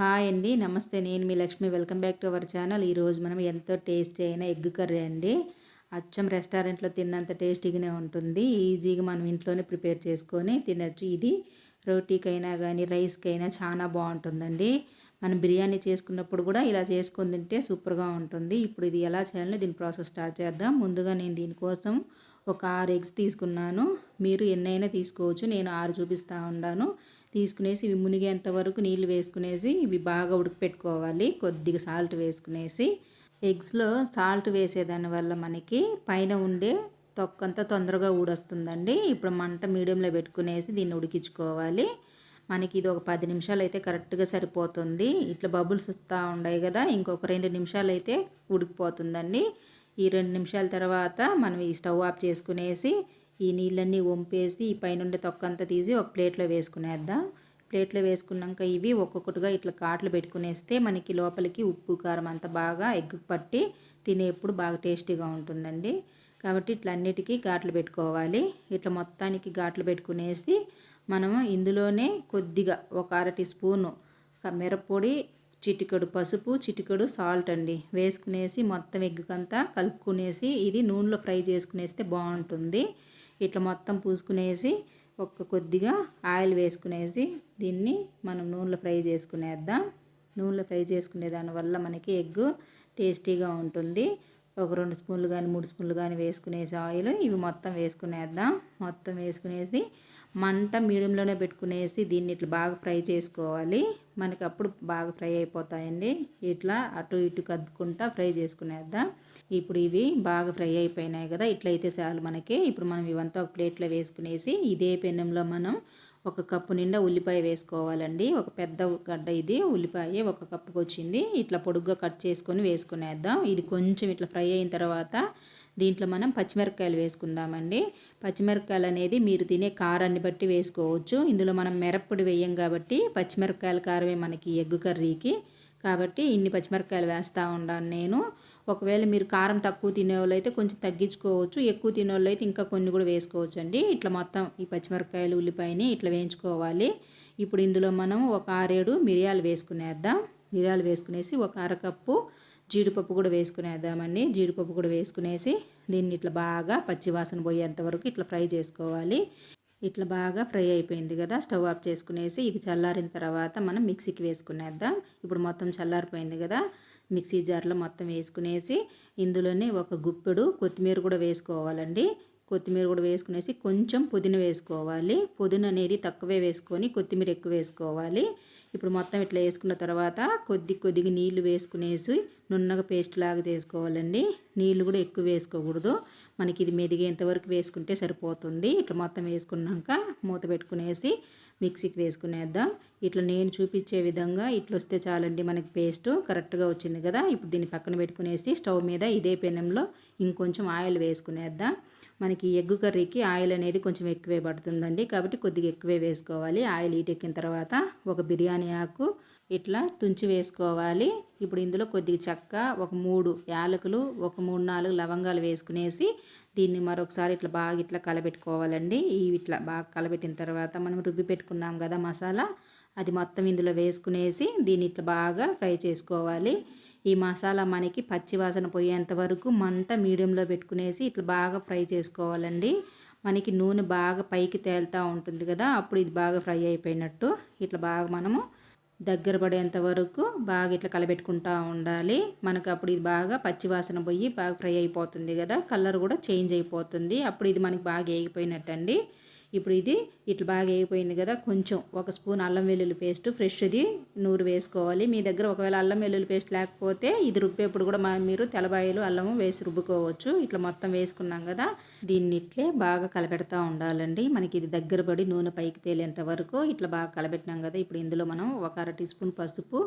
Hi అండి. నమస్తే. నేను మీ Lakshmi. Welcome back to our channel. ఈరోజు మనం ఎంతో టేస్టీ అయిన ఎగ్ కర్రీ అండి. అచ్చం రెస్టారెంట్లో తిన్నంత టేస్టీగానే ఉంటుంది. ఈజీగా మనం ఇంట్లోనే ప్రిపేర్ చేసుకొని తినచ్చు. ఇది రోటీకైనా కానీ రైస్కైనా చాలా బాగుంటుందండి. మనం బిర్యానీ చేసుకున్నప్పుడు కూడా ఇలా చేసుకొని తింటే సూపర్గా ఉంటుంది. ఇప్పుడు ఇది ఎలా చేయాలో దీని ప్రాసెస్ స్టార్ట్ చేద్దాం. ముందుగా నేను దీనికోసం ఒక ఆరు ఎగ్స్ తీసుకున్నాను. మీరు ఎన్నైనా తీసుకోవచ్చు. నేను ఆరు చూపిస్తూ ఉన్నాను. తీసుకునేసి ఇవి మునిగేంత వరకు నీళ్ళు వేసుకునేసి ఇవి బాగా ఉడకపెట్టుకోవాలి. కొద్దిగా సాల్ట్ వేసుకునేసి ఎగ్స్లో సాల్ట్ వేసేదాని వల్ల మనకి పైన ఉండే తొక్కంతా తొందరగా ఊడొస్తుందండి. ఇప్పుడు మంట మీడియంలో పెట్టుకునేసి దీన్ని ఉడికించుకోవాలి. మనకి ఇది ఒక పది నిమిషాలు అయితే కరెక్ట్గా సరిపోతుంది. ఇట్లా బబుల్స్ వస్తూ ఉన్నాయి కదా ఇంకొక రెండు నిమిషాలు అయితే ఉడికిపోతుందండి. ఈ రెండు నిమిషాల తర్వాత మనం ఈ స్టవ్ ఆఫ్ చేసుకునేసి ఈ నీళ్ళన్నీ వంపేసి ఈ పైనుండి తొక్కంతా తీసి ఒక ప్లేట్లో వేసుకునేద్దాం. ప్లేట్లో వేసుకున్నాక ఇవి ఒక్కొక్కటిగా ఇట్లా కాట్లు పెట్టుకునేస్తే మనకి లోపలికి ఉప్పు కారం అంతా బాగా ఎగ్గు పట్టి తినేప్పుడు బాగా టేస్టీగా ఉంటుందండి. కాబట్టి ఇట్లా అన్నిటికీ ఘాట్లు పెట్టుకోవాలి. ఇట్లా మొత్తానికి ఘాట్లు పెట్టుకునేసి మనము ఇందులోనే కొద్దిగా ఒక అరటి స్పూను మిరప్పొడి చిటికెడు పసుపు చిటికెడు సాల్ట్ అండి. వేసుకునేసి మొత్తం ఎగ్గుకంతా కలుపుకునేసి ఇది నూనెలో ఫ్రై చేసుకునేస్తే బాగుంటుంది. ఇట్లా మొత్తం పూసుకునేసి ఒక్క కొద్దిగా ఆయిల్ వేసుకునేసి దీన్ని మనం నూనెలో ఫ్రై చేసుకునేద్దాం. నూనెలో ఫ్రై చేసుకునే దానివల్ల మనకి ఎగ్ టేస్టీగా ఉంటుంది. ఒక రెండు స్పూన్లు కానీ మూడు స్పూన్లు కానీ వేసుకునేసి ఆయిల్ ఇవి మొత్తం వేసుకునేద్దాం. మొత్తం వేసుకునేసి మంట మీడియంలోనే పెట్టుకునేసి దీన్ని ఇట్లా బాగా ఫ్రై చేసుకోవాలి. మనకి అప్పుడు బాగా ఫ్రై అయిపోతాయండి. ఇట్లా అటు ఇటు కద్దుకుంటా ఫ్రై చేసుకునేద్దాం. ఇప్పుడు ఇవి బాగా ఫ్రై అయిపోయినాయి కదా ఇట్లయితే చాలు మనకి. ఇప్పుడు మనం ఇవంతా ఒక ప్లేట్లో వేసుకునేసి ఇదే పెనంలో మనం ఒక కప్పు నిండా ఉల్లిపాయ వేసుకోవాలండి. ఒక పెద్ద గడ్డ ఇది. ఉల్లిపాయ ఒక కప్పుకి వచ్చింది. ఇట్లా పొడుగ్గా కట్ చేసుకొని వేసుకునేద్దాం. ఇది కొంచెం ఇట్లా ఫ్రై అయిన తర్వాత దీంట్లో మనం పచ్చిమిరపకాయలు వేసుకుందామండి. పచ్చిమిరపకాయలు అనేది మీరు తినే కారాన్ని బట్టి వేసుకోవచ్చు. ఇందులో మనం మిరప్పొడి వేయం కాబట్టి పచ్చిమిరపకాయల కారమే మనకి ఎగ్గు కర్రీకి. కాబట్టి ఇన్ని పచ్చిమిరపకాయలు వేస్తూ ఉన్నాను నేను. ఒకవేళ మీరు కారం తక్కువ తినేవాళ్ళు అయితే కొంచెం తగ్గించుకోవచ్చు. ఎక్కువ తినేవాళ్ళు అయితే ఇంకా కొన్ని కూడా వేసుకోవచ్చు అండి ఇట్లా మొత్తం ఈ పచ్చిమిరపకాయలు ఉల్లిపాయని ఇట్లా వేయించుకోవాలి. ఇప్పుడు ఇందులో మనం ఒక ఆరేడు మిరియాలు వేసుకునేద్దాం. మిరియాలు వేసుకునేసి ఒక అరకప్పు జీడిపప్పు కూడా వేసుకునేద్దామండి. జీడిపప్పు కూడా వేసుకునేసి దీన్ని ఇట్లా బాగా పచ్చివాసన పోయేంత వరకు ఇట్లా ఫ్రై చేసుకోవాలి. ఇట్లా బాగా ఫ్రై అయిపోయింది కదా స్టవ్ ఆఫ్ చేసుకునేసి ఇది చల్లారిన తర్వాత మనం మిక్సీకి వేసుకునేద్దాం. ఇప్పుడు మొత్తం చల్లారిపోయింది కదా మిక్సీ జార్లో మొత్తం వేసుకునేసి ఇందులోనే ఒక గుప్పెడు కొత్తిమీర కూడా వేసుకోవాలండి. కొత్తిమీర కూడా వేసుకునేసి కొంచెం పుదీనా వేసుకోవాలి. పుదీనా అనేది తక్కువే వేసుకొని కొత్తిమీర ఎక్కువ వేసుకోవాలి. ఇప్పుడు మొత్తం ఇట్లా వేసుకున్న తర్వాత కొద్ది కొద్దిగా నీళ్ళు వేసుకునేసి నున్నగా పేస్ట్ లాగా చేసుకోవాలండి. నీళ్ళు కూడా ఎక్కువ వేసుకోకూడదు. మనకి ఇది మెదిగేంత వరకు వేసుకుంటే సరిపోతుంది. ఇట్లా మొత్తం వేసుకున్నాక మూత పెట్టుకునేసి మిక్సీకి వేసుకునేద్దాం. ఇట్లా నేను చూపించే విధంగా ఇట్లా వస్తే చాలండి మనకి పేస్ట్ కరెక్ట్గా వచ్చింది కదా. ఇప్పుడు దీన్ని పక్కన పెట్టుకునేసి స్టవ్ మీద ఇదే పెనంలో ఇంకొంచెం ఆయిల్ వేసుకునేద్దాం. మనకి ఎగ్గు కర్రీకి ఆయిల్ అనేది కొంచెం ఎక్కువే పడుతుందండి. కాబట్టి కొద్దిగా ఎక్కువే వేసుకోవాలి. ఆయిల్ ఈటెక్కిన తర్వాత ఒక బిర్యానీ ఆకు ఇట్లా తుంచి వేసుకోవాలి. ఇప్పుడు ఇందులో కొద్దిగా చెక్క ఒక మూడు యాలకులు ఒక మూడు నాలుగు లవంగాలు వేసుకునేసి దీన్ని మరొకసారి ఇట్లా బాగా ఇట్లా కలబెట్టుకోవాలండి. ఈ ఇట్లా బాగా కలబెట్టిన తర్వాత మనం రుబ్బి పెట్టుకున్నాం కదా మసాలా అది మొత్తం ఇందులో వేసుకునేసి దీన్ని ఇట్లా బాగా ఫ్రై చేసుకోవాలి. ఈ మసాలా మనకి పచ్చివాసన పోయేంత వరకు మంట మీడియంలో పెట్టుకునేసి ఇట్లా బాగా ఫ్రై చేసుకోవాలండి. మనకి నూనె బాగా పైకి తేలుతూ ఉంటుంది కదా అప్పుడు ఇది బాగా ఫ్రై అయిపోయినట్టు ఇట్లా బాగా మనము దగ్గర పడేంత వరకు బాగా ఇట్లా కలబెట్టుకుంటూ ఉండాలి. మనకు అప్పుడు ఇది బాగా పచ్చివాసన పోయి బాగా ఫ్రై అయిపోతుంది కదా కలర్ కూడా చేంజ్ అయిపోతుంది. అప్పుడు ఇది మనకి బాగా వేగిపోయినట్టండి ఇప్పుడు ఇది ఇట్లా బాగా అయిపోయింది కదా కొంచెం ఒక స్పూన్ అల్లం వెల్లుల్లి పేస్ట్ ఫ్రెష్ది నూరు వేసుకోవాలి. మీ దగ్గర ఒకవేళ అల్లం వెల్లుల్లి పేస్ట్ లేకపోతే ఇది రుబ్బేప్పుడు కూడా మీరు తెలబాయలు అల్లము వేసి రుబ్బుకోవచ్చు. ఇట్లా మొత్తం వేసుకున్నాం కదా దీన్ని ఇట్లే బాగా కలపెడతా ఉండాలండి. మనకి ఇది దగ్గర పడి నూనె పైకి తేలేంత వరకు ఇట్లా బాగా కలబెట్టినాం కదా ఇప్పుడు ఇందులో మనం ఒక అర టీ స్పూన్ పసుపు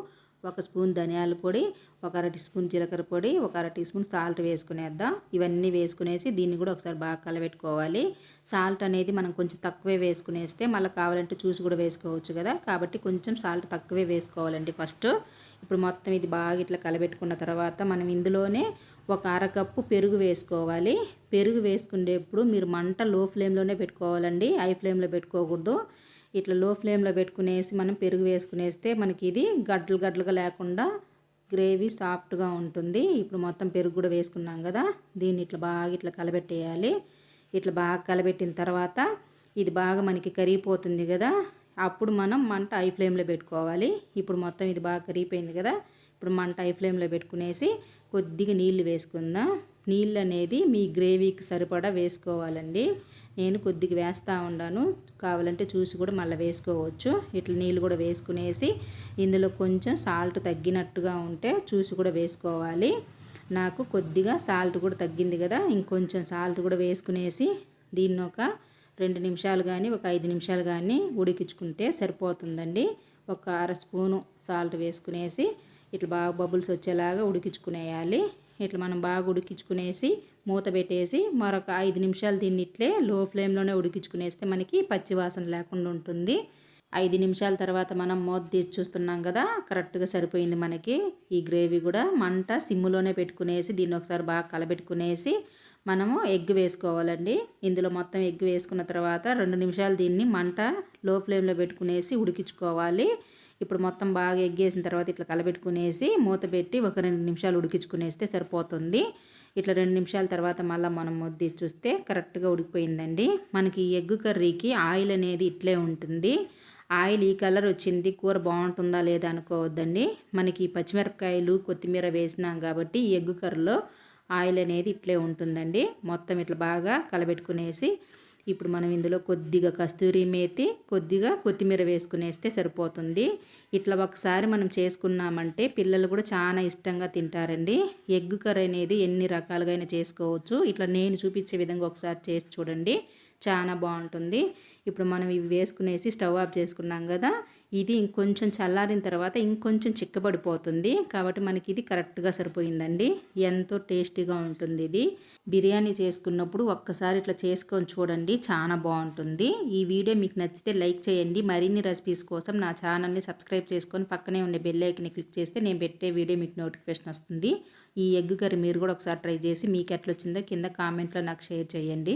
ఒక స్పూన్ ధనియాల పొడి ఒక అర టీ స్పూన్ జీలకర్ర పొడి ఒక అర టీ స్పూన్ సాల్ట్ వేసుకునేద్దాం. ఇవన్నీ వేసుకునేసి దీన్ని కూడా ఒకసారి బాగా కలబెట్టుకోవాలి. సాల్ట్ అనేది మనం కొంచెం తక్కువే వేసుకునేస్తే మళ్ళీ కావాలంటే చూసి కూడా వేసుకోవచ్చు కదా. కాబట్టి కొంచెం సాల్ట్ తక్కువే వేసుకోవాలండి ఫస్ట్. ఇప్పుడు మొత్తం ఇది బాగా ఇట్లా కలబెట్టుకున్న తర్వాత మనం ఇందులోనే ఒక అరకప్పు పెరుగు వేసుకోవాలి. పెరుగు వేసుకునేప్పుడు మీరు మంట లో ఫ్లేమ్లోనే పెట్టుకోవాలండి. హై ఫ్లేమ్లో పెట్టుకోకూడదు. ఇట్లా లో ఫ్లేమ్లో పెట్టుకునేసి మనం పెరుగు వేసుకునేస్తే మనకి ఇది గడ్డలు గడ్డలుగా లేకుండా గ్రేవీ సాఫ్ట్గా ఉంటుంది. ఇప్పుడు మొత్తం పెరుగు కూడా వేసుకున్నాం కదా దీన్ని ఇట్లా బాగా ఇట్లా కలబెట్టేయాలి. ఇట్లా బాగా కలబెట్టిన తర్వాత ఇది బాగా మనకి కరిగిపోతుంది కదా అప్పుడు మనం మంట ఐ ఫ్లేమ్లో పెట్టుకోవాలి. ఇప్పుడు మొత్తం ఇది బాగా కరిగిపోయింది కదా ఇప్పుడు మంట ఐ ఫ్లేమ్లో పెట్టుకునేసి కొద్దిగా నీళ్ళు వేసుకుందాం. నీళ్ళు అనేది మీ గ్రేవీకి సరిపడా వేసుకోవాలండి. నేను కొద్దిగా వేస్తూ ఉన్నాను కావాలంటే చూసి కూడా మళ్ళీ వేసుకోవచ్చు. ఇట్లా నీళ్ళు కూడా వేసుకునేసి ఇందులో కొంచెం సాల్ట్ తగ్గినట్టుగా ఉంటే చూసి కూడా వేసుకోవాలి. నాకు కొద్దిగా సాల్ట్ కూడా తగ్గింది కదా ఇంకొంచెం సాల్ట్ కూడా వేసుకునేసి దీన్ని ఒక రెండు నిమిషాలు కానీ ఒక ఐదు నిమిషాలు కానీ ఉడికించుకుంటే సరిపోతుందండి. ఒక అర స్పూను సాల్ట్ వేసుకునేసి ఇట్లా బాగా బబుల్స్ వచ్చేలాగా ఉడికించుకునేయాలి. ఇట్లా మనం బాగా ఉడికించుకునేసి మూత పెట్టేసి మరొక ఐదు నిమిషాలు దీన్ని ఇట్లే లో ఫ్లేమ్లోనే ఉడికించుకునేస్తే మనకి పచ్చి వాసన లేకుండా ఉంటుంది. ఐదు నిమిషాల తర్వాత మనం మూత తీసి చూస్తున్నాం కదా కరెక్ట్గా సరిపోయింది మనకి. ఈ గ్రేవీ కూడా మంట సిమ్ములోనే పెట్టుకునేసి దీన్ని ఒకసారి బాగా కలబెట్టుకునేసి మనము ఎగ్ వేసుకోవాలండి. ఇందులో మొత్తం ఎగ్ వేసుకున్న తర్వాత రెండు నిమిషాలు దీన్ని మంట లో ఫ్లేమ్లో పెట్టుకునేసి ఉడికించుకోవాలి. ఇప్పుడు మొత్తం బాగా ఎగ్గేసిన తర్వాత ఇట్లా కలబెట్టుకునేసి మూత పెట్టి ఒక రెండు నిమిషాలు ఉడికించుకునేస్తే సరిపోతుంది. ఇట్లా రెండు నిమిషాల తర్వాత మళ్ళీ మనం ముద్ది చూస్తే కరెక్ట్గా ఉడికిపోయిందండి. మనకి ఈ ఎగ్ కర్రీకి ఆయిల్ అనేది ఇట్లే ఉంటుంది. ఆయిల్ ఈ కలర్ వచ్చింది కూర బాగుంటుందా లేదా అనుకోవద్దండి. మనకి పచ్చిమిరపకాయలు కొత్తిమీర వేసినాం కాబట్టి ఈ ఎగ్ కర్రీలో ఆయిల్ అనేది ఇట్లే ఉంటుందండి. మొత్తం ఇట్లా బాగా కలబెట్టుకునేసి ఇప్పుడు మనం ఇందులో కొద్దిగా కస్తూరి మేతి కొద్దిగా కొత్తిమీర వేసుకునేస్తే సరిపోతుంది. ఇట్లా ఒకసారి మనం చేసుకున్నామంటే పిల్లలు కూడా చాలా ఇష్టంగా తింటారండి. ఎగ్ కర్రీ అనేది ఎన్ని రకాలుగా చేసుకోవచ్చు. ఇట్లా నేను చూపించే విధంగా ఒకసారి చేసి చూడండి. చాలా బాగుంటుంది. ఇప్పుడు మనం ఇవి వేసుకునేసి స్టవ్ ఆఫ్ చేసుకున్నాం కదా ఇది ఇంకొంచెం చల్లారిన తర్వాత ఇంకొంచెం చిక్కబడిపోతుంది. కాబట్టి మనకి ఇది కరెక్ట్గా సరిపోయిందండి. ఎంతో టేస్టీగా ఉంటుంది ఇది. బిర్యానీ చేసుకున్నప్పుడు ఒక్కసారి ఇట్లా చేసుకొని చూడండి చాలా బాగుంటుంది. ఈ వీడియో మీకు నచ్చితే లైక్ చేయండి. మరిన్ని రెసిపీస్ కోసం నా ఛానల్ని సబ్స్క్రైబ్ చేసుకొని పక్కనే ఉండే బెల్ ఐకన్ని క్లిక్ చేస్తే నేను పెట్టే వీడియో మీకు నోటిఫికేషన్ వస్తుంది. ఈ ఎగ్ కర్రీ మీరు కూడా ఒకసారి ట్రై చేసి మీకు ఎట్లా వచ్చిందో కింద కామెంట్లో నాకు షేర్ చేయండి.